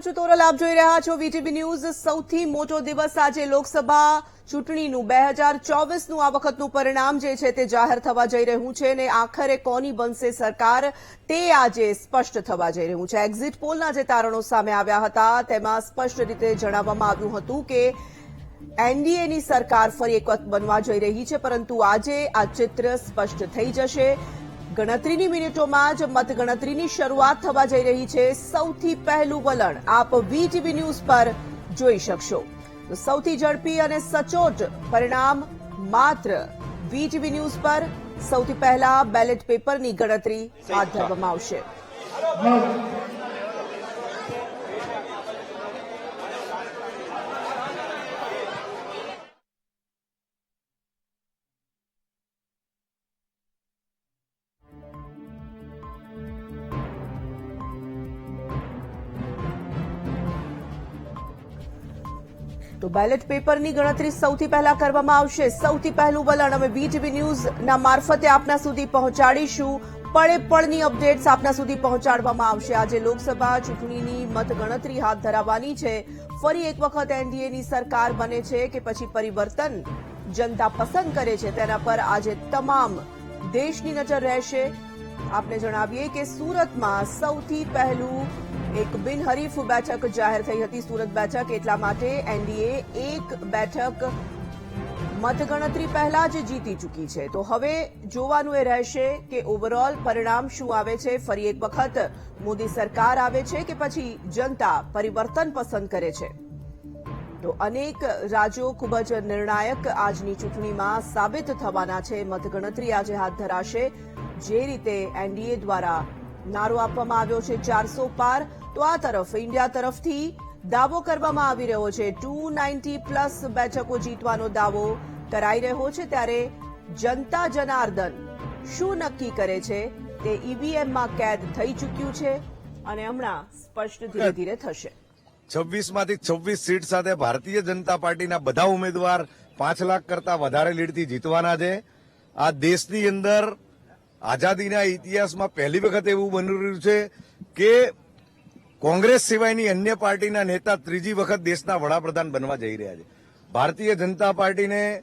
હું છું તોરલ. આપ જોઈ રહ્યા છો વીટીવી ન્યૂઝ. સૌથી મોટો દિવસ આજે લોકસભા ચૂંટણીનું. બે હજાર ચોવીસનું આ વખતનું પરિણામ જે છે તે જાહેર થવા જઈ રહ્યું છે અને આખરે કોની બનશે સરકાર તે આજે સ્પષ્ટ થવા જઈ રહ્યું છે. એક્ઝિટ પોલના જે તારણો સામે આવ્યા હતા, તેમાં સ્પષ્ટ રીતે જણાવવામાં આવ્યું હતું કે એનડીએની સરકાર ફરી એક વખત બનવા જઈ રહી છે, પરંતુ આજે આ ચિત્ર સ્પષ્ટ થઈ જશે. ગણતરીની મિનિટોમાં જ મતગણતરીની શરૂઆત થવા જઈ રહી છે. સૌથી પહેલું વલણ આપ વીટીવી ન્યૂઝ પર જોઈ શકશો. સૌથી ઝડપી અને સચોટ પરિણામ માત્ર વીટીવી ન્યૂઝ પર સૌથી પહેલા બેલેટ પેપરની ગણતરી હાથ ધરવામાં આવશે. તો બેલેટ પેપરની ગણતરી સૌથી પહેલા કરવામાં આવશે. સૌથી પહેલું વલણ અમે બીટીવી ન્યૂઝના મારફતે આપના સુધી પહોંચાડીશું. પળે પળની અપડેટ્સ આપના સુધી પહોંચાડવામાં આવશે. આજે લોકસભા ચૂંટણીની મતગણતરી હાથ ધરાવવાની છે. ફરી એક વખત એનડીએની સરકાર બને છે કે પછી પરિવર્તન જનતા પસંદ કરે છે તેના પર આજે તમામ દેશની નજર રહેશે. આપને જણાવીએ કે સુરતમાં સૌથી પહેલું એક બિનહરીફ બેઠક જાહેર થઈ હતી સુરત બેઠક એટલા માટે એનડીએ એક બેઠક મતગણતરી પહેલા જ જીતી ચૂકી છે. તો હવે જોવાનું એ રહેશે કે ઓવરઓલ પરિણામ શું આવે છે? ફરી એક વખત મોદી સરકાર આવે છે કે પછી જનતા પરિવર્તન પસંદ કરે છે? તો અનેક રાજ્યો ખૂબ જ નિર્ણાયક આજની ચૂંટણીમાં સાબિત થવાના છે. મતગણતરી આજે હાથ ધરાશે. જે રીતે એનડીએ દ્વારા નારો આપવામાં આવ્યો છે ચારસો પાર તો આ તરફ ઇન્ડિયા તરફથી દાવો કરવામાં આવી રહ્યો છે. ટુ નાઇન્ટી પ્લસ બેઠકો જીતવાનો દાવો કરાઈ રહ્યો છે ત્યારે જનતા જનાર્દન શું નક્કી કરે છે તે ઈવીએમમાં કેદ થઈ ચૂક્યું છે અને હમણાં સ્પષ્ટ ધીરે ધીરે થશે. છવ્વીસમાંથી છવ્વીસ સીટ સાથે ભારતીય જનતા પાર્ટીના બધા ઉમેદવાર પાંચ લાખ કરતા વધારે લીડથી જીતવાના છે. આ દેશની અંદર આઝાદીના ઇતિહાસમાં પહેલી વખત એવું બની રહ્યું છે કે કોંગ્રેસ સિવાયની અન્ય પાર્ટીના નેતા ત્રીજી વખત દેશના વડાપ્રધાન બનવા જઈ રહ્યા છે. ભારતીય જનતા પાર્ટીને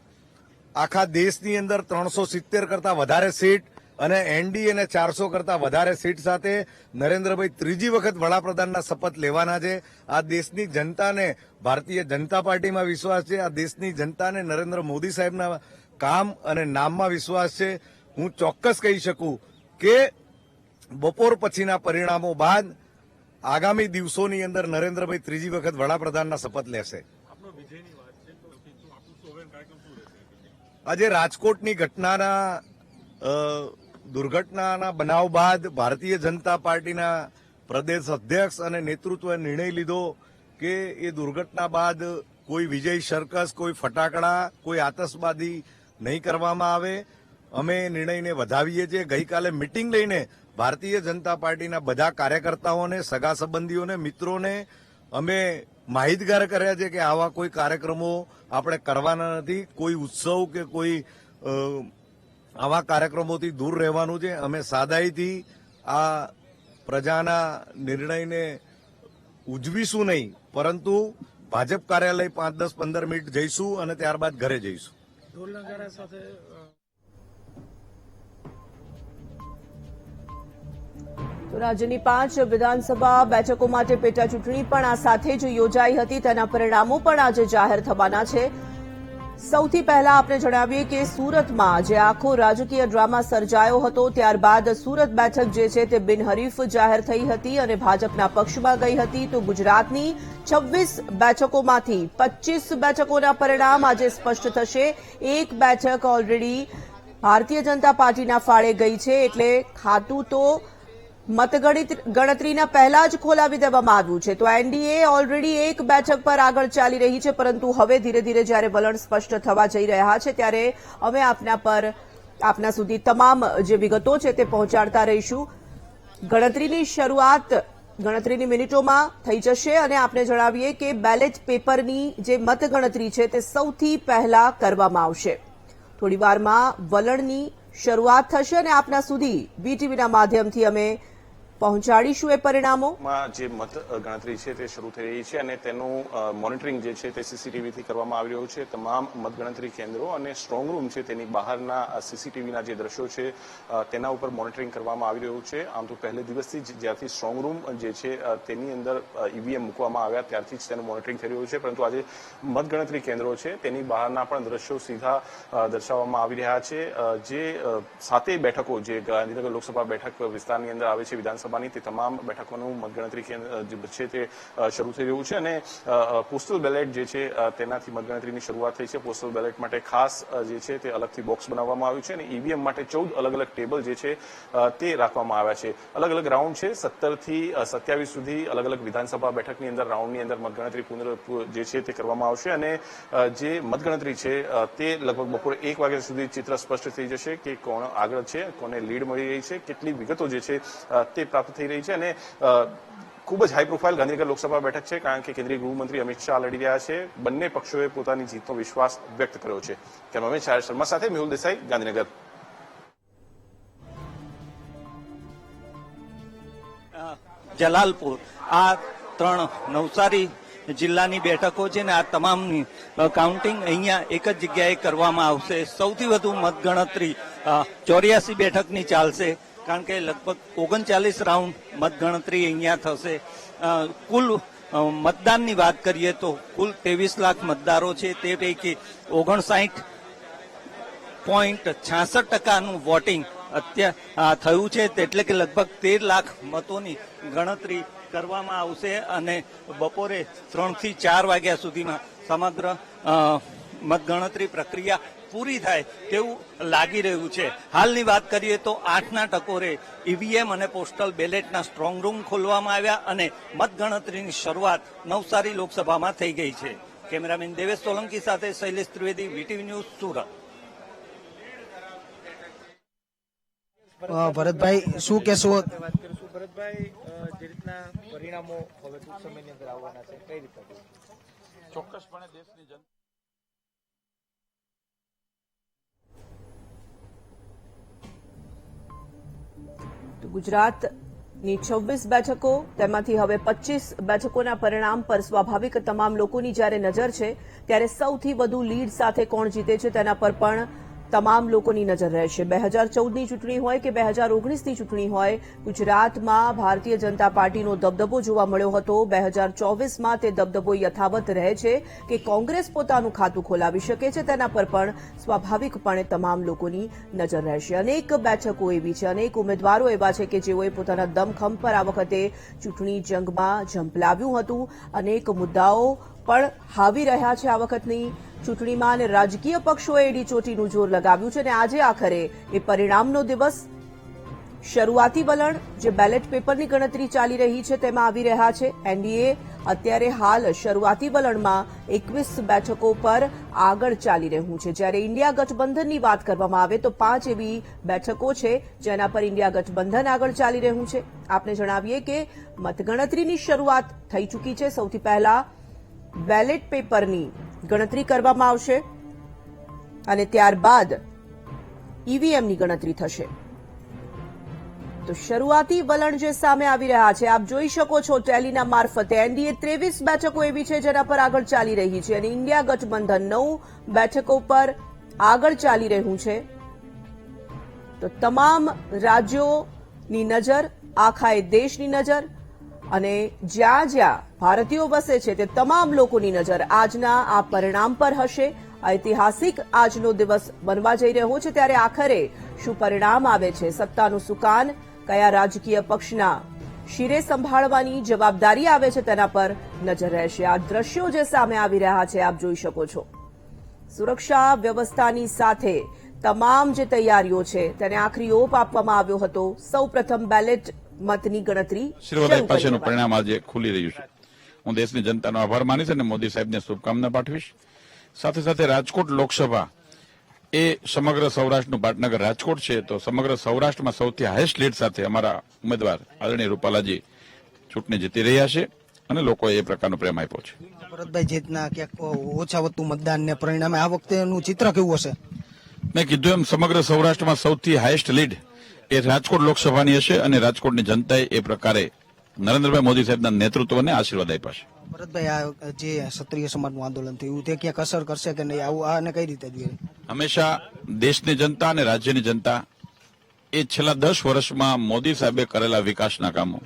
આખા દેશની અંદર ત્રણસો સિત્તેર કરતા વધારે સીટ અને એનડીએ ને ચારસો કરતા વધારે સીટ સાથે નરેન્દ્રભાઈ ત્રીજી વખત વડાપ્રધાનના શપથ લેવાના છે. આ દેશની જનતાને, ભારતીય જનતા પાર્ટીમાં વિશ્વાસ છે. આ દેશની જનતાને નરેન્દ્ર મોદી સાહેબના કામ અને નામમાં વિશ્વાસ છે. હું ચોક્કસ કહી શકું કે બપોર પછીના પરિણામો બાદ આગામી દિવસોની અંદર નરેન્દ્રભાઈ ત્રીજી વખત વડાપ્રધાનના શપથ લેશે. આજે રાજકોટની ઘટનાના દુર્ઘટનાના બનાવ બાદ ભારતીય જનતા પાર્ટીના પ્રદેશ અધ્યક્ષ અને નેતૃત્વે નિર્ણય લીધો કે એ દુર્ઘટના બાદ કોઈ વિજય સર્કસ કોઈ ફટાકડા કોઈ આતશબાજી નહીં કરવામાં આવે. અમે નિર્ણયને વધાવીએ છીએ. ગઈકાલે મિટિંગ લઈને ભારતીય જનતા પાર્ટીના બધા કાર્યકર્તાઓને, સગા સંબંધીઓને, મિત્રોને અમે માહિતગાર કર્યા છે કે આવા કોઈ કાર્યક્રમો આપણે કરવાના નથી. કોઈ ઉત્સવ કે કોઈ આવા કાર્યક્રમોથી દૂર રહેવાનું છે. અમે સાદાઈથી આ પ્રજાના નિર્ણયને ઉજવીશું નહીં, પરંતુ ભાજપ કાર્યાલય પાંચ દસ પંદર મિનિટ જઈશું અને ત્યારબાદ ઘરે જઈશું. રાજ્યની પાંચ વિધાનસભા બેઠકો માટે પેટા ચૂંટણી પણ આ સાથે જ યોજાઈ હતી. તેના પરિણામો પણ આજે જાહેર થવાના છે. સૌથી પહેલા આપણે જણાવીએ કે સુરતમાં જે આખો રાજકીય ડ્રામા સર્જાયો હતો, ત્યારબાદ સુરત બેઠક જે છે તે બિનહરીફ જાહેર થઈ હતી અને ભાજપના પક્ષમાં ગઈ હતી. તો ગુજરાતની છવ્વીસ બેઠકોમાંથી પચીસ બેઠકોના પરિણામ આજે સ્પષ્ટ થશે. એક બેઠક ઓલરેડી ભારતીય જનતા પાર્ટીના ફાળે ગઈ છે, એટલે ખાતું તો મતગણિત, ગણતરીના પહેલા જ ખોલાવી દેવામાં આવ્યું છે. તો એનડીએ ઓલરેડી એક બેઠક પર આગળ ચાલી રહી છે, પરંતુ હવે ધીરે ધીરે જ્યારે વલણ સ્પષ્ટ થવા જઈ રહ્યા છે, ત્યારે અમે આપના પર, આપના સુધી તમામ જે વિગતો છે તે પહોંચાડતા રહીશું. ગણતરીની શરૂઆત, ગણતરીની મિનિટોમાં થઈ જશે અને આપને જણાવીએ કે બેલેટ પેપરની જે મતગણતરી છે તે સૌથી પહેલા કરવામાં આવશે. થોડીવારમાં વલણની શરૂઆત થશે અને આપના સુધી વીટીવીના માધ્યમથી અમે પહોંચાડીશું એ પરિણામો? જે મત ગણતરી છે તે શરૂ થઈ રહી છે અને તેનું મોનિટરિંગ જે છે તે સીસીટીવીથી કરવામાં આવી રહ્યું છે. તમામ મતગણતરી કેન્દ્રો અને સ્ટ્રોંગ રૂમ છે તેની બહારના સીસીટીવીના જે દ્રશ્યો છે તેના ઉપર મોનિટરિંગ કરવામાં આવી રહ્યું છે. આમ તો પહેલે દિવસથી જ જ્યારથી સ્ટ્રોંગ રૂમ જે છે તેની અંદર ઈવીએમ મૂકવામાં આવ્યા ત્યારથી જ તેનું મોનિટરિંગ થઈ રહ્યું છે. પરંતુ આજે મતગણતરી કેન્દ્રો છે તેની બહારના પણ દ્રશ્યો સીધા દર્શાવવામાં આવી રહ્યા છે. જે સાતેય બેઠકો જે ગાંધીનગર લોકસભા બેઠક વિસ્તારની અંદર આવે છે વિધાનસભાની તે તમામ બેઠકોનું મતગણતરી કેન્દ્ર છે તે શરૂ થઈ રહ્યું છે અને પોસ્ટલ બેલેટ જે છે તેનાથી મતગણતરીની શરૂઆત થઈ છે. પોસ્ટલ બેલેટ માટે ખાસ જે છે તે અલગથી બોક્સ બનાવવામાં આવ્યું છે અને ઈવીએમ માટે ચૌદ અલગ અલગ ટેબલ જે છે તે રાખવામાં આવ્યા છે. અલગ અલગ રાઉન્ડ છે સત્તરથી સત્યાવીસ સુધી અલગ અલગ વિધાનસભા બેઠકની અંદર રાઉન્ડની અંદર મતગણતરી પુનઃ જે છે તે કરવામાં આવશે અને જે મતગણતરી છે તે લગભગ બપોરે એક વાગ્યા સુધી ચિત્ર સ્પષ્ટ થઈ જશે કે કોણ આગળ છે, કોને લીડ મળી રહી છે, કેટલી વિગતો જે છે તે પ્રાપ્ત થઈ રહી છે અને ખૂબ જ હાઈ પ્રોફાઇલ ગાંધીનગર લોકસભા બેઠક છે, કારણ કે કેન્દ્રીય ગૃહમંત્રી અમિત શાહ લડી રહ્યા છે. બંને પક્ષોએ પોતાની જીતનો વિશ્વાસ વ્યક્ત કર્યો છે. કેમેરામેન શાયર શર્મા સાથે મેહુલ દેસાઈ, ગાંધીનગર. જલાલપુર. આ ત્રણ નવસારી જિલ્લાની બેઠકો છે ને આ તમામની કાઉન્ટિંગ અહીંયા એક જ જગ્યાએ કરવામાં આવશે. સૌથી વધુ મતગણતરી ચોર્યાસી બેઠકની ચાલશે. કારણ કે લગભગ ઓગણચાલીસ રાઉન્ડ મતગણતરી અહીંયા થશે. કુલ મતદાનની વાત કરીએ તો કુલ ત્રેવીસ લાખ મતદારો છે. તે પૈકી ઓગણસાઠ પોઈન્ટ છાસઠ ટકાનું વોટિંગ અત્યારે થયું છે. એટલે કે લગભગ તેર લાખ મતોની ગણતરી કરવામાં આવશે અને બપોરે ત્રણથી ચાર વાગ્યા સુધીમાં સમગ્ર મતગણતરી પ્રક્રિયા પૂરી થાય તેવું લાગી રહ્યું છે. હાલની વાત કરીએ તો આઠના ટકોરે ઈવીએમ અને પોસ્ટલ બેલેટના સ્ટ્રોંગ રૂમ ખોલવામાં આવ્યા અને મતગણતરીની શરૂઆત નવસારી લોકસભામાં થઈ ગઈ છે. કેમેરામેન દેવેશ સોલંકી સાથે શૈલેષ ત્રિવેદી વીટીવી ન્યૂઝ સુરત. ભરતભાઈ શું કહેશો? વાત ભરતભાઈ જે રીતના પરિણામો હવે ટૂંક સમયની અંદર આવવાના છે કઈ રીતે? ચોક્કસપણે દેશની જનતા ગુજરાતની છવ્વીસ બેઠકો, તેમાંથી હવે પચીસ બેઠકોના પરિણામ પર સ્વાભાવિક તમામ લોકોની જ્યારે નજર છે, ત્યારે સૌથી વધુ લીડ સાથે કોણ જીતે છે તેના પર પણ તમામ લોકોની નજર રહેશે બે હજાર ચૌદની ચૂંટણી હોય કે બે હજાર ઓગણીસની ચૂંટણી હોય, ગુજરાતમાં ભારતીય જનતા પાર્ટીનો દબદબો જોવા મળ્યો હતો. બે હજાર ચોવીસમાં તે દબદબો યથાવત રહે છે કે કોંગ્રેસ પોતાનું ખાતું ખોલાવી શકે છે. તેના પર પણ સ્વાભાવિકપણે તમામ લોકોની નજર રહેશે અનેક બેઠકો એવી છે. અનેક ઉમેદવારો એવા છે કે જેઓએ પોતાના દમખમ પર આ વખતે ચૂંટણી જંગમાં ઝંપલાવ્યું હતું. અનેક મુદ્દાઓ પણ હાવી રહ્યા છે આ વખતની. ચૂંટણીમાં અને રાજકીય પક્ષોએ એડી ચોટીનું જોર લગાવ્યું છે અને આજે આખરે એ પરિણામનો દિવસ શરૂઆતી વલણ જે બેલેટ પેપરની ગણતરી ચાલી રહી છે તેમાં આવી રહ્યા છે. એનડીએ અત્યારે હાલ શરૂઆતી વલણમાં એકવીસ બેઠકો પર આગળ ચાલી રહ્યું છે. જ્યારે ઇન્ડિયા ગઠબંધનની વાત કરવામાં આવે તો પાંચ એવી બેઠકો છે જેના પર ઇન્ડિયા ગઠબંધન આગળ ચાલી રહ્યું છે. આપને જણાવીએ કે મતગણતરીની શરૂઆત થઈ ચૂકી છે. સૌથી પહેલા બેલેટ પેપરની ગણતરી કરવામાં આવશે અને ત્યારબાદ ઈવીએમની ગણતરી થશે. તો શરૂઆતી વલણ જે સામે આવી રહ્યા છે, આપ જોઈ શકો છો ટેલીના મારફતે એનડીએ ત્રેવીસ બેઠકો એવી છે જેના પર આગળ ચાલી રહી છે અને ઇન્ડિયા ગઠબંધન નવ બેઠકો પર આગળ ચાલી રહ્યું છે. તો તમામ રાજ્યોની નજર, આખા એ દેશની નજર અને જ્યાં જ્યાં ભારતીયો વસે છે તે તમામ લોકોની નજર આજના આ પરિણામ પર હશે. ઐતિહાસિક આજનો દિવસ બનવા જઈ રહ્યો છે ત્યારે આખરે શું પરિણામ આવે છે? સત્તાનું સુકાન કયા રાજકીય પક્ષના શિરે સંભાળવાની જવાબદારી આવે છે તેના પર નજર રહેશે. આ દ્રશ્યો જે સામે આવી રહ્યા છે આપ જોઈ શકો છો. સુરક્ષા વ્યવસ્થાની સાથે તમામ જે તૈયારીઓ છે તેને આખરી ઓપ આપવામાં આવ્યો હતો. સૌપ્રથમ બેલેટ મતની ગણતરી શિરોદય પાસેનું પરિણામ આજે ખુલી રહ્યું છે. હું દેશની જનતાનો આભાર માનીશ અને મોદી સાહેબને શુભકામના પાઠવીશ. સાથે સાથે રાજકોટ લોકસભા એ સમગ્ર સૌરાષ્ટ્રનું પાટનગર રાજકોટ છે તો સમગ્ર સૌરાષ્ટ્રમાં સૌથી હાઈસ્ટ લીડ સાથે અમારા ઉમેદવાર આદરણીય રૂપાલાજી ચૂંટણી જીતી રહ્યા છે અને લોકોએ એ પ્રકારનો પ્રેમ આપ્યો છે. ભરતભાઈ જેતના ક્યાંક ઓછા વધતું મતદાનને પરિણામે આ વખતેનું ચિત્ર કેવું હશે? મેં કીધું એમ સમગ્ર સૌરાષ્ટ્રમાં સૌથી હાઈસ્ટ લીડ એ રાજકોટ લોકસભાની હશે અને રાજકોટની જનતાએ એ પ્રકારે નરેન્દ્રભાઈ મોદી સાહેબના નેતૃત્વને આશીર્વાદ આપ્યા છે. ભરતભાઈ આ જે ક્ષત્રિય સમાજનું આંદોલન થયું તે ક્યાંક અસર કરશે કે નહીં? આવું આને કઈ રીતે જોઈએ? હંમેશા દેશની જનતા અને રાજ્યની જનતા એ છેલ્લા દસ વર્ષમાં મોદી સાહેબે કરેલા વિકાસના કામો.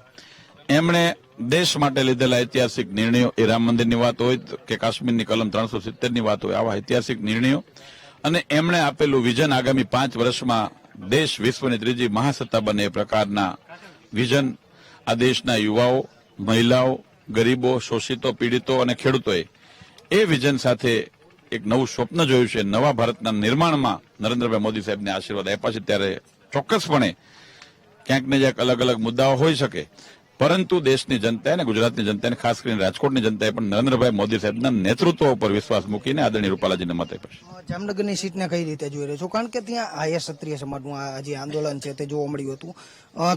એમણે દેશ માટે લીધેલા ઐતિહાસિક નિર્ણયો એ રામ મંદિરની વાત હોય કે કાશ્મીરની કલમ ત્રણસો સિત્તેરની વાત હોય આવા ઐતિહાસિક નિર્ણયો. અને એમણે આપેલું વિઝન આગામી પાંચ વર્ષમાં દેશ વિશ્વની ત્રીજી મહાસત્તા બને એ પ્રકારના વિઝન આ દેશના યુવાઓ, મહિલાઓ, ગરીબો, શોષિતો, પીડિતો અને ખેડૂતોએ એ વિઝન સાથે એક નવું સ્વપ્ન જોયું છે. નવા ભારતના નિર્માણમાં નરેન્દ્રભાઈ મોદી સાહેબને આશીર્વાદ આપ્યા છે. ત્યારે ચોક્કસપણે ક્યાંક ને ક્યાંક અલગ અલગ મુદ્દાઓ હોઈ શકે. પરંતુ દેશની જનતાએ અને ગુજરાતની જનતાને ખાસ કરીને રાજકોટની જનતાએ પણ નરેન્દ્રભાઈ મોદી સાહેબના નેતૃત્વ ઉપર વિશ્વાસ મૂકીને આદરણીય રૂપાલાજીને મત આપ્યો છે. જામનગરની સીટને કઈ રીતે જોઈ રહ્યો છો? કારણ કે ત્યાં આયર ક્ષત્રિય સમાજનું આ જે આંદોલન છે તે જોવા મળ્યું હતું.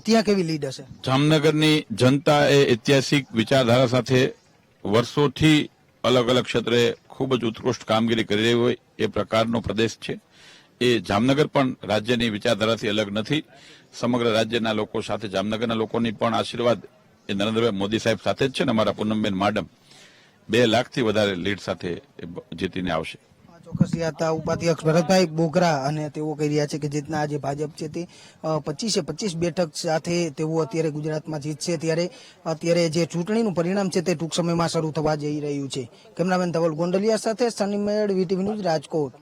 ત્યાં કેવી લીડ હશે? જામનગરની જનતા એ ઐતિહાસિક વિચારધારા સાથે વર્ષોથી અલગ અલગ ક્ષેત્રે ખૂબ જ ઉત્કૃષ્ટ કામગીરી કરી રહી હોય એ પ્રકારનો પ્રદેશ છે. એ જામનગર પણ રાજ્યની વિચારધારાથી અલગ નથી. સમગ્ર રાજ્યના લોકો સાથે, જામનગરના લોકોની પણ આશીર્વાદ એ નરેન્દ્રભાઈ મોદી સાહેબ સાથે જ છે ને અમારા પૂનમબેન માડમ. બે લાખથી વધારે લીડ સાથે જીતીને આવશે. ચોક્કસ ઉપાધ્યક્ષ ભરતભાઈ બોગરા અને તેઓ કહી રહ્યા છે કે જીતના આજે ભાજપ છે તે પચીસે પચીસ બેઠક સાથે તેઓ અત્યારે ગુજરાતમાં જીતશે. ત્યારે અત્યારે જે ચૂંટણીનું પરિણામ છે તે ટૂંક સમયમાં શરૂ થવા જઈ રહ્યું છે. કેમેરામેન ધવલ ગોંડલિયા સાથે સનીમેળ વીટીવી ન્યૂઝ રાજકોટ.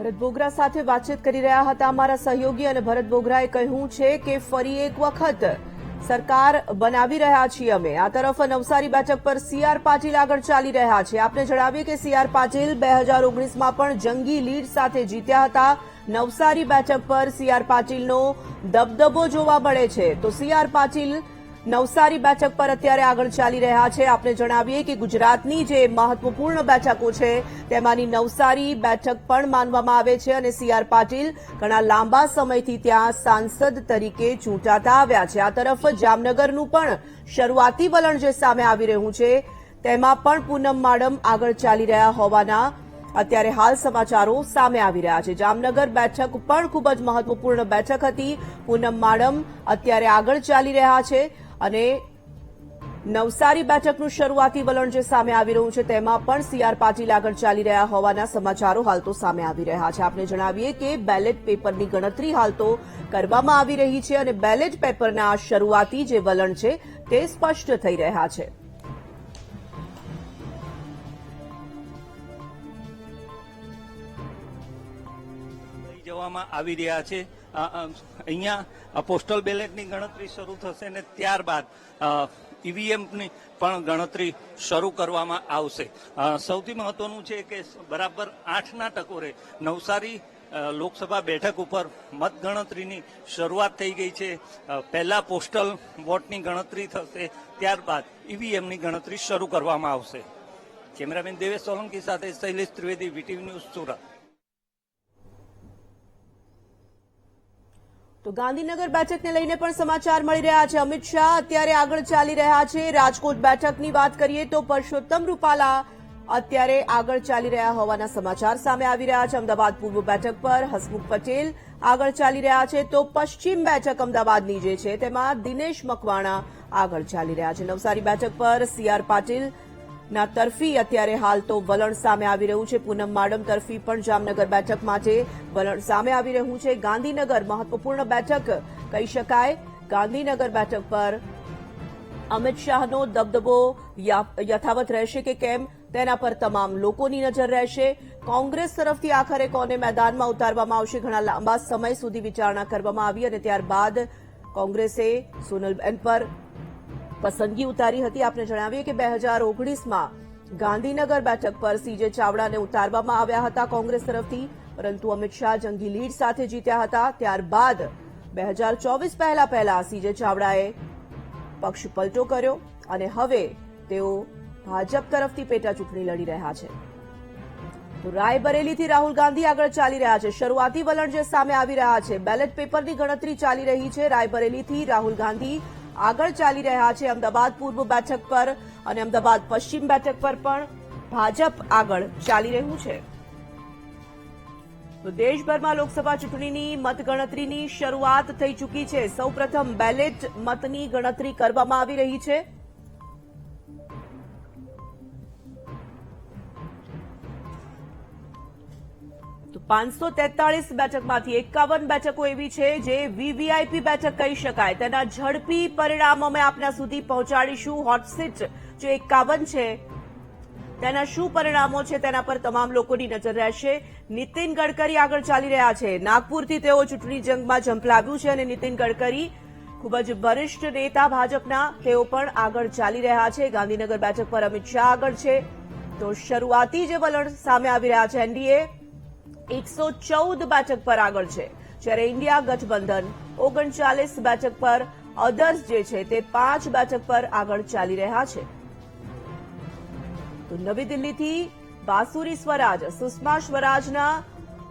ભરત બોગરા સાથે વાતચીત કરી રહ્યા હતા અમારા સહયોગી અને ભરત બોગરાએ કહ્યું છે કે ફરી એક વખત સરકાર બનાવી રહ્યા છીએ અમે. આ તરફ નવસારી બેઠક પર સીઆર પાટીલ આગળ ચાલી રહ્યા છે. આપને જણાવીએ કે સીઆર પાટીલ બે હજાર ઓગણીસમાં પણ જંગી લીડ સાથે જીત્યા હતા. નવસારી બેઠક પર સીઆર પાટીલનો દબદબો જોવા મળે છે. તો સીઆર પાટીલ નવસારી બેઠક પર અત્યારે આગળ ચાલી રહ્યા છે. આપને જણાવીએ કે ગુજરાતની જે મહત્વપૂર્ણ બેઠકો છે, તેમાંની નવસારી બેઠક પણ માનવામાં આવે છે અને સીઆર પાટીલ ઘણા લાંબા સમયથી ત્યાં સાંસદ તરીકે ચૂંટાતા આવ્યા છે. આ તરફ જામનગરનું પણ શરૂઆતી વલણ જે સામે આવી રહ્યું છે, તેમાં પણ પૂનમ માડમ આગળ ચાલી રહ્યા હોવાના અત્યારે હાલ સમાચારો સામે આવી રહ્યા છે. જામનગર બેઠક પણ ખૂબ જ મહત્વપૂર્ણ બેઠક હતી. પૂનમ માડમ અત્યારે આગળ ચાલી રહ્યા છે. અને નવસારી બેઠકનું શરૂઆતી વલણ જે સામે આવી રહ્યું છે, તેમાં પણ સીઆર પાટીલ આગળ ચાલી રહ્યા હોવાના સમાચારો હાલ તો સામે આવી રહ્યા છે. આપને જણાવીએ કે બેલેટ પેપરની ગણતરી હાલ તો કરવામાં આવી રહી છે અને બેલેટ પેપરના શરૂઆતી જે વલણ છે, તે સ્પષ્ટ થઈ રહ્યા છે. જવામાં આવી રહ્યા છે. અહીંયા પોસ્ટલ બેલેટની ગણતરી શરૂ થશે ને ત્યારબાદ ઈવીએમની પણ ગણતરી શરૂ કરવામાં આવશે. સૌથી મહત્વનું છે કે બરાબર આઠના ટકોરે નવસારી લોકસભા બેઠક ઉપર મતગણતરીની શરૂઆત થઈ ગઈ છે. પહેલા પોસ્ટલ વોટની ગણતરી થશે, ત્યારબાદ ઈવીએમની ગણતરી શરૂ કરવામાં આવશે. કેમેરામેન દેવેશ સોલંકી સાથે શૈલેષ ત્રિવેદી વીટીવી ન્યૂઝ સુરત. તો ગાંધીનગર બેઠકને લઈને પણ સમાચાર મળી રહ્યા છે. અમિત શાહ અત્યારે આગળ ચાલી રહ્યા છે. રાજકોટ બેઠકની વાત કરીએ તો પરસોત્તમ રૂપાલા અત્યારે આગળ ચાલી રહ્યા હોવાના સમાચાર સામે આવી રહ્યા છે. અમદાવાદ પૂર્વ બેઠક પર હસમુખ પટેલ આગળ ચાલી રહ્યા છે. તો પશ્ચિમ બેઠક અમદાવાદની જે છે, તેમાં દિનેશ મકવાણા આગળ ચાલી રહ્યા છે. નવસારી બેઠક પર સીઆર પાટીલ ના તરફી અત્યારે હાલ તો વલણ સામે આવી રહ્યું છે. પૂનમ માડમ તરફી પણ જામનગર બેઠક માટે વલણ સામે આવી રહ્યું છે. ગાંધીનગર મહત્વપૂર્ણ બેઠક. કહી શકાય, ગાંધીનગર બેઠક પર અમિત શાહનો દબદબો યથાવત રહેશે કે કેમ? તેના પર તમામ લોકોની નજર રહેશે. કોંગ્રેસ તરફથી આખરે કોને મેદાનમાં ઉતારવામાં આવશે? ઘણા લાંબા સમય સુધી વિચારણા કરવામાં આવી અને ત્યારબાદ કોંગ્રેસે સોનલબેન પર પસંદગી ઉતારી હતી. આપને જણાવીએ કે બે હજાર ઓગણીસમાં ગાંધીનગર બેઠક પર સીજે ચાવડાને ઉતારવામાં આવ્યા હતા કોંગ્રેસ તરફથી. પરંતુ અમિત શાહ જંગી લીડ સાથે જીત્યા હતા. ત્યારબાદ બે હજાર ચોવીસ પહેલા પહેલા સીજે ચાવડાએ પક્ષ પલટો કર્યો અને હવે તેઓ ભાજપ તરફથી પેટા ચૂંટણી લડી રહ્યા છે. તો રાયબરેલીથી રાહુલ ગાંધી આગળ ચાલી રહ્યા છે. શરૂઆતી વલણ જે સામે આવી રહ્યા છે, બેલેટ પેપરની ગણતરી ચાલી રહી છે. રાયબરેલીથી રાહુલ ગાંધી આગળ ચાલી રહ્યા છે અમદાવાદ પૂર્વ બેઠક પર અને અમદાવાદ પશ્ચિમ બેઠક પર પણ ભાજપ આગળ ચાલી રહ્યું છે. તો દેશભરમાં લોકસભા ચૂંટણીની મતગણતરીની શરૂઆત થઈ ચૂકી છે. સૌપ્રથમ બેલેટ મતની ગણતરી કરવામાં આવી રહી છે. પાંચસો તેતાળીસ બેઠકમાંથી એકાવન બેઠકો એવી છે જે વીવીઆઈપી બેઠક કહી શકાય. તેના ઝડપી પરિણામો અમે આપના સુધી પહોંચાડીશું. હોટસીટ જે એકાવન છે, તેના શું પરિણામો છે તેના પર તમામ લોકોની નજર રહેશે. નીતિન ગડકરી આગળ ચાલી રહ્યા છે. નાગપુરથી તેઓ ચૂંટણી જંગમાં ઝંપલાવ્યું છે અને નીતિન ગડકરી ખૂબ જ વરિષ્ઠ નેતા ભાજપના, તેઓ પણ આગળ ચાલી રહ્યા છે. ગાંધીનગર બેઠક પર અમિત શાહ આગળ છે. તો શરૂઆતી જે વલણ સામે આવી રહ્યા છે, એનડીએ એકસો ચૌદ બેઠક પર આગળ છે. જ્યારે ઇન્ડિયા ગઠબંધન ઓગણચાલીસ બેઠક પર અધર્સ જે છે તે પાંચ બેઠક પર આગળ ચાલી રહ્યા છે. તો નવી દિલ્હીથી બાસુરી સ્વરાજ, સુષ્મા સ્વરાજના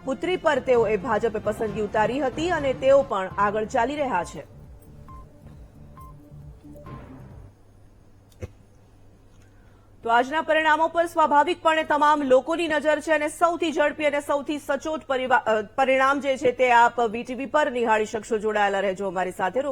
પુત્રી પર તેઓએ ભાજપે પસંદગી ઉતારી હતી અને તેઓ પણ આગળ ચાલી રહ્યા છે. તો આજના પરિણામો પર સ્વાભાવિકપણે તમામ લોકોની નજર છે અને સૌથી ઝડપી અને સૌથી સચોટ પરિણામ જે છે તે આપ વીટીવી પર નિહાળી શકશો. જોડાયેલા રહેજો અમારી સાથે.